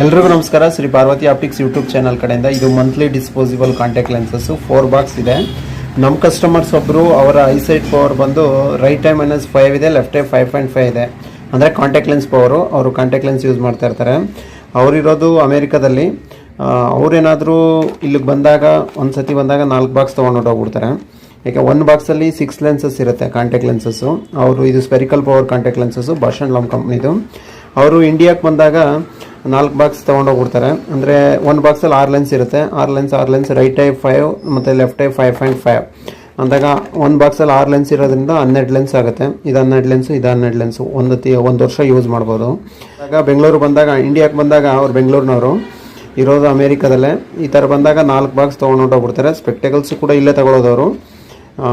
ಎಲ್ರಿಗೂ ನಮಸ್ಕಾರ. Shri Parvati optics YouTube channel ಕಡೆಯಿಂದ ಇದು monthly disposable contact lenses four box ಇದೆ. ನಮ್ಮ ಕಸ್ಟಮರ್ಸ್ ಒಬ್ಬರು ಅವರ ಐಸೈಟ್ ಪವರ್ ಬಂದು ರೈಟ್ ಟೈಮ್ ಮೈನಸ್ ಫೈವ್ ಇದೆ left eye five point five ಇದೆ. ಅಂದರೆ ಕಾಂಟ್ಯಾಕ್ಟ್ ಲೆನ್ಸ್ ಪವರು ಅವರು ಕಾಂಟ್ಯಾಕ್ಟ್ ಲೆನ್ಸ್ ಯೂಸ್ ಮಾಡ್ತಾ ಇರ್ತಾರೆ. ಅವರಿರೋದು ಅಮೇರಿಕಾದಲ್ಲಿ. ಅವರೇನಾದರೂ ಅವ್ರೇನಾದರೂ ಇಲ್ಲಿಗೆ ಬಂದಾಗ ಒಂದು ಸತಿ ಬಂದಾಗ ನಾಲ್ಕು ಬಾಕ್ಸ್ ತೊಗೊಂಡು ಹೋಗ್ಬಿಡ್ತಾರೆ. ಯಾಕೆ, ಒಂದು ಬಾಕ್ಸಲ್ಲಿ ಸಿಕ್ಸ್ ಲೆನ್ಸಸ್ ಇರುತ್ತೆ ಕಾಂಟ್ಯಾಕ್ಟ್ ಲೆನ್ಸಸ್ಸು ಅವರು, ಇದು ಸ್ಪೆರಿಕಲ್ ಪವರ್ ಕಾಂಟ್ಯಾಕ್ಟ್ ಲೆನ್ಸಸ್ಸು ಭಾಷಣ್ ಲಮ್ ಕಂಪ್ನಿದು ಅವರು ಇಂಡಿಯಾಕ್ಕೆ ಬಂದಾಗ ನಾಲ್ಕು ಬಾಕ್ಸ್ ತೊಗೊಂಡೋಗ್ಬಿಡ್ತಾರೆ. ಅಂದರೆ ಒಂದು ಬಾಕ್ಸಲ್ಲಿ ಆರು ಲೆನ್ಸ್ ಇರುತ್ತೆ. ಆರು ಲೆನ್ಸ್ ಆರು ಲೆನ್ಸ್ ರೈಟ್ ಐ ಫೈವ್ ಮತ್ತು left eye five point five ಅಂದಾಗ ಒಂದು ಬಾಕ್ಸಲ್ಲಿ ಆರು ಲೆನ್ಸ್ ಇರೋದ್ರಿಂದ ಹನ್ನೆರಡು ಲೆನ್ಸ್ ಆಗುತ್ತೆ. ಇದು ಹನ್ನೆರಡು ಲೆನ್ಸು ಇದು ಹನ್ನೆರಡು ಲೆನ್ಸು ಒಂದು ತಿ ಒಂದು ವರ್ಷ ಯೂಸ್ ಮಾಡ್ಬೋದು. ಆಗ ಬೆಂಗಳೂರು ಬಂದಾಗ ಇಂಡಿಯಾಕ್ಕೆ ಬಂದಾಗ ಅವ್ರು ಬೆಂಗಳೂರಿನವರು. ಇರೋದು ಅಮೇರಿಕಾದಲ್ಲೇ. ಈ ಥರ ಬಂದಾಗ ನಾಲ್ಕು ಬಾಕ್ಸ್ ತೊಗೊಂಡು ಹೊರಟೋಗ್ಬಿಡ್ತಾರೆ ಸ್ಪೆಕ್ಟಕಲ್ಸ್ ಕೂಡ ಇಲ್ಲೇ ತಗೊಳ್ಳೋದವರು ಆ,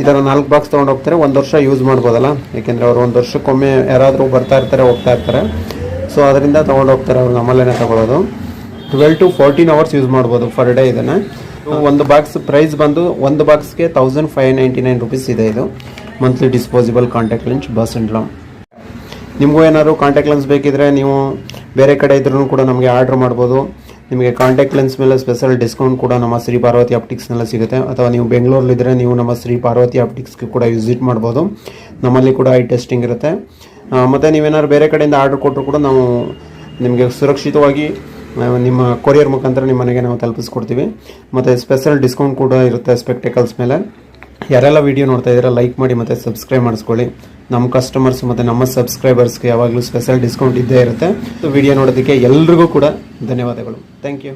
ಈ ಥರ ನಾಲ್ಕು ಬಾಕ್ಸ್ ತೊಗೊಂಡೋಗ್ತಾರೆ. ಒಂದು ವರ್ಷ ಯೂಸ್ ಮಾಡ್ಬೋದಲ್ಲ? ಏಕೆಂದರೆ ಅವರು ಒಂದು ವರ್ಷಕ್ಕೊಮ್ಮೆ ಯಾರಾದರೂ ಬರ್ತಾ ಇರ್ತಾರೆ ಹೋಗ್ತಾ ಇರ್ತಾರೆ. ಸೊ ಅದರಿಂದ ತೊಗೊಂಡು ಹೋಗ್ತಾರೆ ಅವ್ರು ನಮ್ಮಲ್ಲೇ ತಗೊಳ್ಳೋದು twelve to fourteen hours use ಮಾಡ್ಬೋದು ಫರ್ ಡೇ ಇದನ್ನು. ಒಂದು ಬಾಕ್ಸ್ ಪ್ರೈಸ್ ಬಂದು ಒಂದು ಬಾಕ್ಸ್ಗೆ thousand five ninety nine rupees ಇದೆ ಇದು. Monthly disposable contact lens bus and ಲಮ್ ನಿಮಗೂ ಏನಾದ್ರು ಕಾಂಟ್ಯಾಕ್ಟ್ ಲೆನ್ಸ್ ಬೇಕಿದ್ರೆ ನೀವು ಬೇರೆ ಕಡೆ ಇದ್ರೂ ಕೂಡ ನಮಗೆ ಆರ್ಡ್ರ್ ಮಾಡ್ಬೋದು. ನಿಮಗೆ ಕಾಂಟ್ಯಾಕ್ಟ್ ಲೆನ್ಸ್ ಮೇಲೆ ಸ್ಪೆಷಲ್ ಡಿಸ್ಕೌಂಟ್ ಕೂಡ ನಮ್ಮ ಶ್ರೀ ಪಾರ್ವತಿ ಆಪ್ಟಿಕ್ಸ್ನೆಲ್ಲ ಸಿಗುತ್ತೆ. ಅಥವಾ ನೀವು ಬೆಂಗಳೂರಲ್ಲಿದ್ದರೆ ನೀವು ನಮ್ಮ ಶ್ರೀ ಪಾರ್ವತಿ ಆಪ್ಟಿಕ್ಸ್ಗೆ ಕೂಡ ವಿಸಿಟ್ ಮಾಡ್ಬೋದು. ನಮ್ಮಲ್ಲಿ ಕೂಡ ಐ ಟೆಸ್ಟಿಂಗ್ ಇರುತ್ತೆ. ಮತ್ತು ನೀವೇನಾದ್ರು ಬೇರೆ ಕಡೆಯಿಂದ ಆರ್ಡ್ರ್ ಕೊಟ್ಟರು ಕೂಡ ನಾವು ನಿಮಗೆ ಸುರಕ್ಷಿತವಾಗಿ ನಿಮ್ಮ ಕೊರಿಯರ್ ಮುಖಾಂತರ ನಿಮ್ಮ ಮನೆಗೆ ನಾವು ತಲುಪಿಸ್ಕೊಡ್ತೀವಿ. ಮತ್ತು ಸ್ಪೆಷಲ್ ಡಿಸ್ಕೌಂಟ್ ಕೂಡ ಇರುತ್ತೆ ಸ್ಪೆಕ್ಟಕಲ್ಸ್ ಮೇಲೆ. ಯಾರೆಲ್ಲ ವಿಡಿಯೋ ನೋಡ್ತಾ ಇದ್ದೀರಾ ಲೈಕ್ ಮಾಡಿ ಮತ್ತು ಸಬ್ಸ್ಕ್ರೈಬ್ ಮಾಡಿಸ್ಕೊಳ್ಳಿ. ನಮ್ಮ ಕಸ್ಟಮರ್ಸ್ ಮತ್ತು ನಮ್ಮ ಸಬ್ಸ್ಕ್ರೈಬರ್ಸ್ಗೆ ಯಾವಾಗಲೂ ಸ್ಪೆಷಲ್ ಡಿಸ್ಕೌಂಟ್ ಇದ್ದೇ ಇರುತ್ತೆ. ವಿಡಿಯೋ ನೋಡೋದಕ್ಕೆ ಎಲ್ರಿಗೂ ಕೂಡ ಧನ್ಯವಾದಗಳು. Thank you